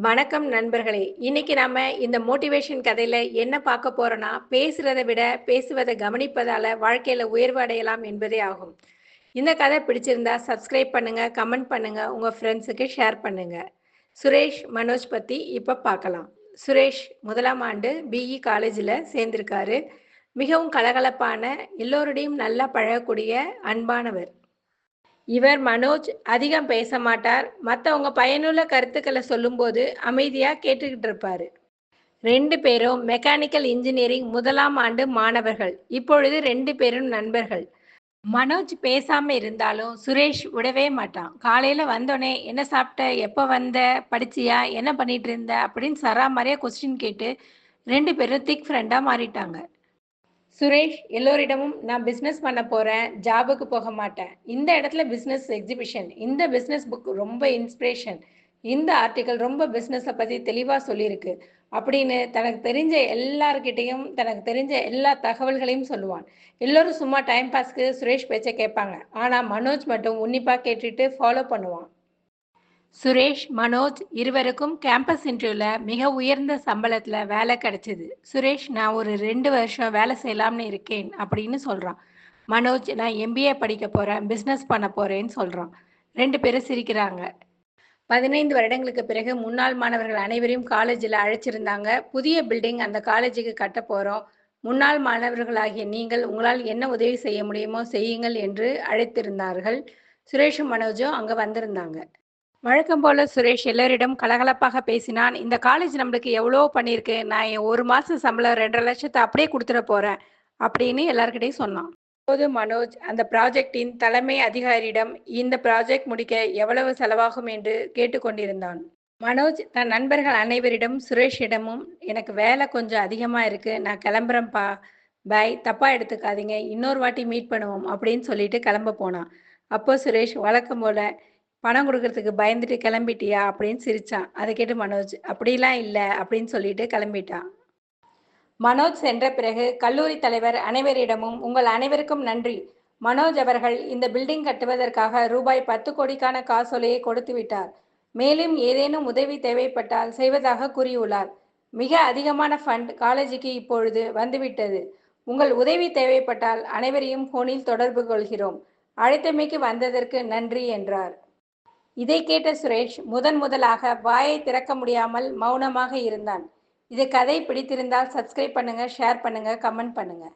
வணக்கம் நண்பர்களே. இன்னைக்கு நாம இந்த மோட்டிவேஷன் கதையில என்ன பார்க்க போறோம்னா பேசுறதை விட பேசுவதை கவனிப்பதால வாழ்க்கையில உயர்வு அடையலாம் என்பதே ஆகும். இந்த கதை பிடிச்சிருந்தா சப்ஸ்கிரைப் பண்ணுங்க கமெண்ட் பண்ணுங்க உங்க ஃப்ரெண்ட்ஸுக்கு ஷேர் பண்ணுங்க. சுரேஷ் மனோஜ் பத்தி இப்ப பார்க்கலாம். சுரேஷ் முதலாம் ஆண்டு பிஇ காலேஜில் சேர்ந்திருக்காரு. மிகவும் கலகலப்பான எல்லோருடையும் நல்லா பழகக்கூடிய அன்பானவர். இவர் மனோஜ் அதிகம் பேச மாட்டார். மற்றவங்க பயனுள்ள கருத்துக்களை சொல்லும்போது அமைதியாக கேட்டுக்கிட்டு இருப்பார். ரெண்டு பேரும் மெக்கானிக்கல் இன்ஜினியரிங் முதலாம் ஆண்டு மாணவர்கள். இப்பொழுது ரெண்டு பேரும் நண்பர்கள். மனோஜ் பேசாம இருந்தாலும் சுரேஷ் விடவே மாட்டான். காலையில வந்தோடனே என்ன சாப்பிட்ட? எப்போ வந்த? படிச்சியா? என்ன பண்ணிட்டு இருந்த? அப்படின்னு சராமரியா கொஸ்டின் கேட்டு ரெண்டு பேரும் திக் ஃப்ரெண்டா மாறிட்டாங்க. சுரேஷ் எல்லோரிடமும் நான் பிஸ்னஸ் பண்ண போகிறேன் ஜாபுக்கு போக மாட்டேன். இந்த இடத்துல பிஸ்னஸ் எக்ஸிபிஷன் இந்த பிஸ்னஸ் புக் ரொம்ப இன்ஸ்பிரேஷன் இந்த ஆர்டிக்கல் ரொம்ப பிஸ்னஸை பற்றி தெளிவாக சொல்லியிருக்கு. அப்படின்னு தனக்கு தெரிஞ்ச எல்லார்கிட்டையும் தனக்கு தெரிஞ்ச எல்லா தகவல்களையும் சொல்லுவான். எல்லோரும் சும்மா டைம் பாஸ்க்கு சுரேஷ் பேச்சை கேட்பாங்க. ஆனால் மனோஜ் மட்டும் உன்னிப்பாக கேட்டுட்டு ஃபாலோ பண்ணுவான். சுரேஷ் மனோஜ் இருவருக்கும் கேம்பஸ் இன்டர்வியூவில் மிக உயர்ந்த சம்பளத்தில் வேலை கிடைச்சிது. சுரேஷ் நான் ஒரு ரெண்டு வருஷம் வேலை செய்யலாம்னு இருக்கேன் அப்படின்னு சொல்கிறான் மனோஜ் நான் எம்பிஏ படிக்க போகிறேன் பிஸ்னஸ் பண்ண போகிறேன்னு சொல்கிறான் ரெண்டு பேரும் சிரிக்கிறாங்க. பதினைந்து வருடங்களுக்கு பிறகு முன்னாள் மாணவர்கள் அனைவரையும் காலேஜில் அழைச்சிருந்தாங்க. புதிய பில்டிங் அந்த காலேஜுக்கு கட்ட போகிறோம் முன்னாள் மாணவர்களாகிய நீங்கள் உங்களால் என்ன உதவி செய்ய முடியுமோ செய்யுங்கள் என்று அழைத்திருந்தார்கள். சுரேஷும் மனோஜும் அங்கே வந்திருந்தாங்க. வழக்கம் போல சுரேஷ் எல்லோரிடம் கலகலப்பாக பேசினான். இந்த காலேஜ் நம்மளுக்கு எவ்வளோ பண்ணியிருக்கு நான் என் ஒரு மாதம் சம்பளம் ரெண்டரை லட்சத்தை அப்படியே கொடுத்துட போகிறேன் அப்படின்னு எல்லாருக்கிட்டையும் சொன்னான். அப்போது மனோஜ் அந்த ப்ராஜெக்டின் தலைமை அதிகாரியிடம் இந்த ப்ராஜெக்ட் முடிக்க எவ்வளவு செலவாகும் என்று கேட்டுக்கொண்டிருந்தான். மனோஜ் தன் நண்பர்கள் அனைவரிடம் சுரேஷிடமும் எனக்கு வேலை கொஞ்சம் அதிகமாக இருக்குது நான் கிளம்புறேன்ப்பா. பாய் தப்பாக எடுத்துக்காதீங்க. இன்னொரு வாட்டி மீட் பண்ணுவோம் அப்படின்னு சொல்லிட்டு கிளம்ப போனான். அப்போ சுரேஷ் வழக்கம் போல பணம் கொடுக்கறதுக்கு பயந்துட்டு கிளம்பிட்டியா அப்படின்னு சிரிச்சான். அதை கேட்டு மனோஜ் அப்படிலாம் இல்லை அப்படின்னு சொல்லிட்டு கிளம்பிட்டான். மனோஜ் சென்ற பிறகு கல்லூரி தலைவர் அனைவரிடமும் உங்கள் அனைவருக்கும் நன்றி. மனோஜ் அவர்கள் இந்த பில்டிங் கட்டுவதற்காக ரூபாய் பத்து கோடிக்கான காசோலையை கொடுத்து விட்டார். மேலும் ஏதேனும் உதவி தேவைப்பட்டால் செய்வதாக கூறியுள்ளார். மிக அதிகமான ஃபண்ட் காலேஜுக்கு இப்பொழுது வந்துவிட்டது. உங்கள் உதவி தேவைப்பட்டால் அனைவரையும் போனில் தொடர்பு கொள்கிறோம். அழைத்தமைக்கு வந்ததற்கு நன்றி என்றார். இதை கேட்ட சுரேஷ் முதன் முதலாக வாயை திறக்க முடியாமல் மௌனமாக இருந்தான். இது கதை பிடித்திருந்தால் சப்ஸ்கிரைப் பண்ணுங்க ஷேர் பண்ணுங்க கமெண்ட் பண்ணுங்க.